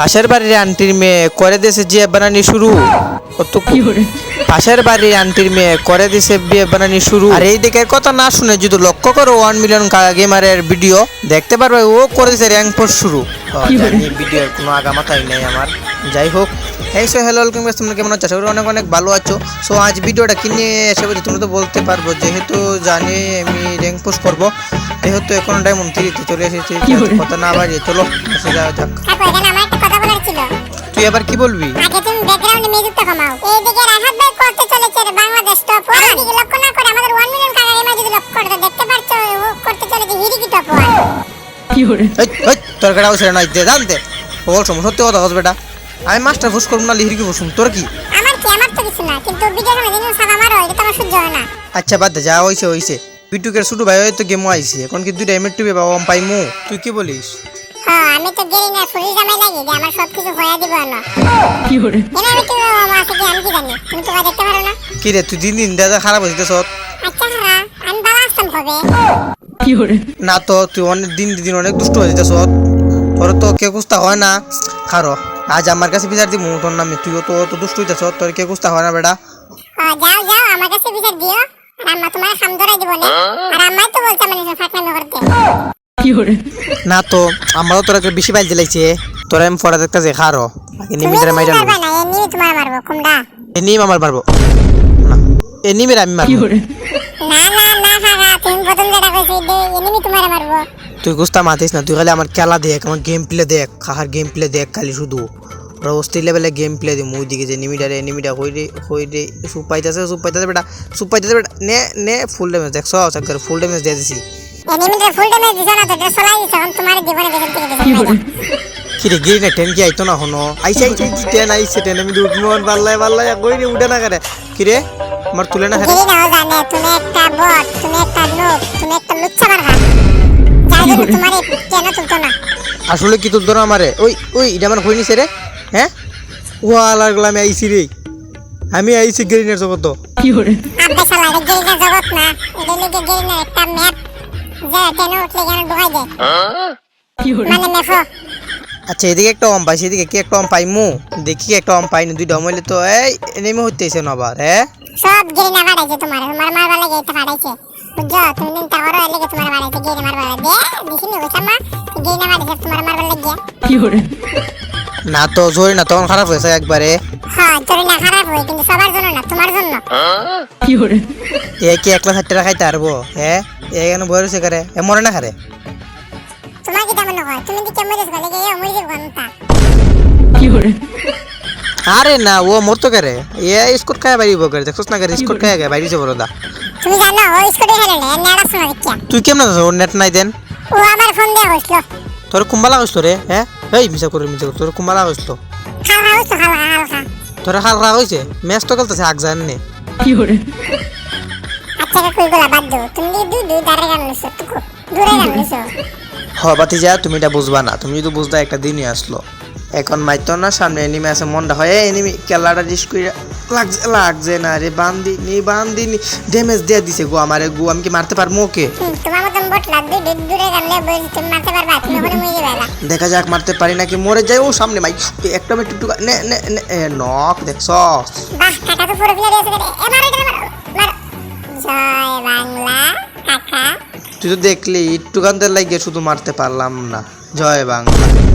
পাশের বাড়ির আন্টির মেয়ে করে দিয়েছে যে বানানি শুরু। কত পাশের বাড়ির আন্টির মেয়ে করে দিছে বিয়ে বানানি শুরু। আর এই দিকের কথা না শুনে যদি লক্ষ্য করো ওয়ান মিলিয়ন গেমারের ভিডিও দেখতে পারবে ও করে দিছে র্যাঙ্ক পোস্ট শুরু। ভিডিওর কোনো আগামাতাই নেই আমার। যাই হোক এই সো হ্যালো ওয়েলকাম গাইস তোমরা কেমন আছো? করি অনেক অনেক ভালো আছো। সো আজ ভিডিওটা কিনে এসে বলছি তোমরা তো বলতে পারব যেহেতু জানি আমি র্যাঙ্ক পোস্ট করব যেহেতু এখন ডায়মন্ড থ্রিতে চলে এসেছি কথা না বাড়িয়ে চলো এসে যাওয়া যাক। তুই এবার কি বলবি? আগে তুমি ব্যাকগ্রাউন্ডে মিউজিকটা কমাও। এইদিকে রাহাত ভাই করতে চলেছে বাংলাদেশ টপ ওয়ান এইদিকে লক্ষ্য না করে আমাদের 1 মিলিয়ন টাকা এমআই যদি লক্ষ্য করে দেখতে পাচ্ছ ও করতে চলেছে হিরিকি টপ ওয়ান কি এই এই তোর কাটা ওসে নাই দে জানতে বল সম সত্যি কথা বল বেটা। আমি মাস্টার ফুস করব না লিহির কি তোর কি? আমার কি? আমার তো কিছু না। কিন্তু ভিডিও সময় দিন সাদা মারো এটা তো আমার সহ্য হয় না। আচ্ছা বাদ দে যা হইছে হইছে। বিটুকের ছোট ভাই হয়তো গেমও আইছে। এখন কি দুইটা এমএট টিপে বাবা পাইমু? তুই কি বলিস? হ্যাঁ আমি তো গেরি না ফুল জামাই লাগি যে আমার সব কিছু হয়ে দিব না এনে আমি তো আছে কি আমি কি জানি? তুমি তো দেখতে পারো না। কি রে তুই দিন দিন দাদা খারাপ হইতে সব আচ্ছা হ্যাঁ আমি ভালো আসতাম হবে না তো তুই অনেক দিন দিন অনেক দুষ্ট হয়ে যেতে সব তোর তো কে কুস্তা হয় না। খারো আজ আমার কাছে বিচার দিমু তোর নামে তুইও তো অত দুষ্ট হইতেছ তোর কে কুস্তা হয় না বেটা। যাও যাও আমার কাছে বিচার দিও। আর আম্মা তোমার খাম ধরাই দিব না। আর আম্মাই তো বলছে মানে ফাঁকনামি করতে। না তো আমারও তোরা বেশি বাইল দিলাইছে তোরা আমি পড়া দেখতে যে খারো। তুমি মাইরা পারবা তোমার মারবো। কুমড়া এনি আমার মারবো। না এনি মেরে আমি মারবো। না না না ফাগা তুমি প্রথম যেটা কইছি দে এমনি তোমার মারবো তুই গুস্তা মাতিস না তুই খালি আমার খেলা দেখ আমার গেম প্লে দেখ কাহার গেম প্লে দেখ খালি শুধু। ওরা অস্থির লেভেলে গেম প্লে দিই মুই দিকে যে নিমিডারে নিমিডা হই রে হই রে সুপ পাইতেছে সুপ পাইতেছে বেটা সুপ পাইতেছে বেটা নে নে ফুল ড্যামেজ দেখছ ফুল ড্যামেজ দিয়ে দিছি। এনিমিটা ফুল ড্যামেজ দিছ না তো এটা চলাই দিছ এখন তোমার জীবনে থেকে কি রে গিরি না টেন কি আইতো না হনো আইসে আইসে আইসে টেন আইসে টেন আমি উঠবো পাল্লাই পাল্লাই কই রে উঠে না করে কি রে আমার তুলে না খারে নাও জানে তুমি একটা বট তুমি একটা লোক তুমি একটা লুচ্চা মারহা যাই তোমার কেন তুলতো না? আসলে কি তুলতো না আমারে? ওই ওই এটা আমার নিছে রে হ্যাঁ? ওয়া লাগলা আমি আইছি রে। আমি আইছি গ্রিনের জগত। আব্বে শালা এটা গেরিনা জগৎ না এটা লেগে গেরিনা একটা ম্যাপ যা কেন উঠলে কেন ঢুকাই মানে আচ্ছা এদিকে একটা অম পাইছি এদিকে কি একটা অম পাইমু দেখি একটা অম পাইনি দুইটা অম হইলে তো এই নেমে হইতেছে না আবার হ্যাঁ সব গেরিনা ফাটাইছে তোমার তোমার মারবার লাগে এটা ফাটাইছে বুঝছ? তুমি দিন টাওয়ার এলে তোমার মারাইছে গেরিনা মারবার লাগে। দে দেখি নি ওইটা মা গেরিনা মারাইছে তোমার মারবার লাগে না তো জোরে না তখন খারাপ হয়েছে একবারে। হ্যাঁ তোর না খারাপ হয় কিন্তু সবার জন্য না তোমার জন্য। এ কি একলা ষাট টাকা খাইতে পারব হ্যাঁ এ কেন বই রয়েছে করে এ মরে না খারে তোমার কি তেমন হয় তুমি কি কেমন গলে গিয়ে মরে যাব ঘণ্টা। আরে না ও মরতো করে? এ স্কুট খায় বাড়িব করে? দেখছিস না করে? স্কুট খায় বাইরে যাব দা তুমি জানো ও স্কুটি হেলে না নেড়া শোনা দেখিয়া। তুই কেমন আছিস ওর নেট নাই দেন। ও আমার ফোন দিয়ে হইছিল তোর কুম্বালা হইছিল রে হ্যাঁ? এই মিছা করে মিছা করে তোর কুম্বালা হইছিল খাল হইছো খাল খাল তোর হাল খারাপ হয়েছে ম্যাচ তো খেলতেছে আগ জান নে আচ্ছা কাকুই গুলা বাদ দাও। তুমি দুই দুই দাঁড়ে গান টুকু দূরে গান হ বাতিজা তুমি এটা বুঝবা না। তুমি যদি বুঝতা একটা দিনই আসলো। এখন মাইতো না সামনে এনিমি আছে মনটা হয় এনিমি কেলাটা ডিস করে লাগছে লাগছে না রে বান্দি নি বান্দি নি ড্যামেজ দিয়ে দিছে গো আমারে গো আমি কি মারতে পারব ওকে? তোমার মতন বট লাগ দুই দুই দূরে গান লে বই তুমি মারতে পারবা তুমি মরে যাবে দেখা যাক মারতে পারি নাকি মরে যাই। ও সামনে মাই একটা মিনিট টুকটুকা নে নে নক দেখছস? বাহ কাকা তো পুরো এ মারো এটা তুই তো দেখলি একটু লাইগে লাগিয়ে শুধু মারতে পারলাম না। জয় বাংলা।